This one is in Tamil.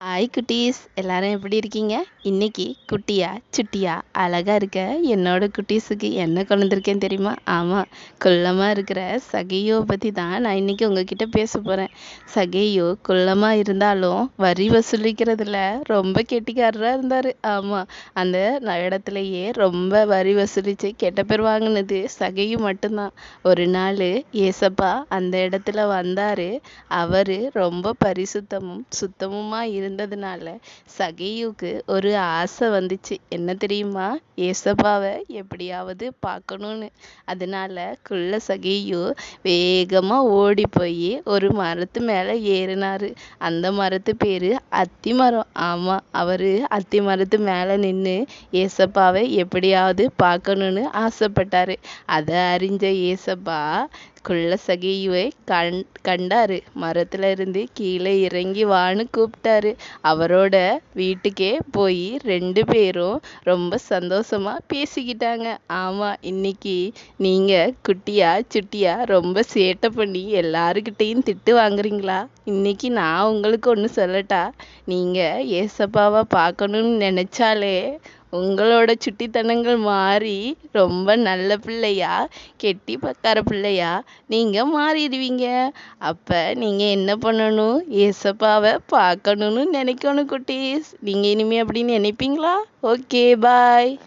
ஹாய் குட்டீஸ். எல்லாரும் எப்படி இருக்கீங்க? இன்னைக்கு குட்டியா சுட்டியா அழகா இருக்க என்னோட குட்டீஸுக்கு என்ன கொண்டிருக்கேன் தெரியுமா? ஆமாம் குள்ளமாக இருக்கிற சகையோ பற்றி தான் நான் இன்னைக்கு உங்ககிட்ட பேச போகிறேன் சகையோ குள்ளமாக இருந்தாலும் வரி வசூலிக்கிறதுல ரொம்ப கெட்டிக்காரராக இருந்தார். ஆமாம் அந்த இடத்துலையே ரொம்ப வரி வசூலித்து கெட்ட பேர் வாங்கினது சகையும் மட்டும்தான். ஒரு நாள் ஏசப்பா அந்த இடத்துல வந்தார். அவர் ரொம்ப பரிசுத்தமும் சுத்தமுமாக இரு இருந்ததுனால சகையுக்கு ஒரு ஆசை வந்துச்சு. என்ன தெரியுமா? ஏசப்பாவை எப்படியாவது பார்க்கணும்னு. அதனால குள்ள சகையு வேகமா ஓடி போய் ஒரு மரத்து மேல ஏறினாரு. அந்த மரத்து பேரு அத்தி மரம் ஆமா அவரு அத்தி மரத்து மேல நின்று ஏசப்பாவை எப்படியாவது பார்க்கணும்னு ஆசைப்பட்டாரு. அதை அறிஞ்ச ஏசப்பா குள்ள சகையுவை கண் கண்டாரு. மரத்துல இருந்து கீழே இறங்கி வான்னு கூப்பிட்டாரு. அவரோட வீட்டுக்கே போய் ரெண்டு பேரும் ரொம்ப சந்தோஷமா பேசிக்கிட்டாங்க. ஆமா இன்னைக்கு நீங்க குட்டியா சுட்டியா ரொம்ப சேட்டை பண்ணி எல்லாருக்கிட்டையும் திட்டு வாங்குறீங்களா? இன்னைக்கு நான் உங்களுக்கு ஒன்று சொல்லட்டா? நீங்க ஏசப்பாவை பார்க்கணும்னு நினைச்சாலே உங்களோட சுட்டித்தனங்கள் மாறி ரொம்ப நல்ல பிள்ளையா கெட்டி பக்கார பிள்ளையா நீங்கள் மாறிடுவீங்க. அப்போ நீங்கள் என்ன பண்ணணும்? ஏசப்பாவை பார்க்கணுன்னு நினைக்கணும் குட்டீஸ். நீங்கள் இனிமே அப்படின்னு நினைப்பீங்களா? Okay bye.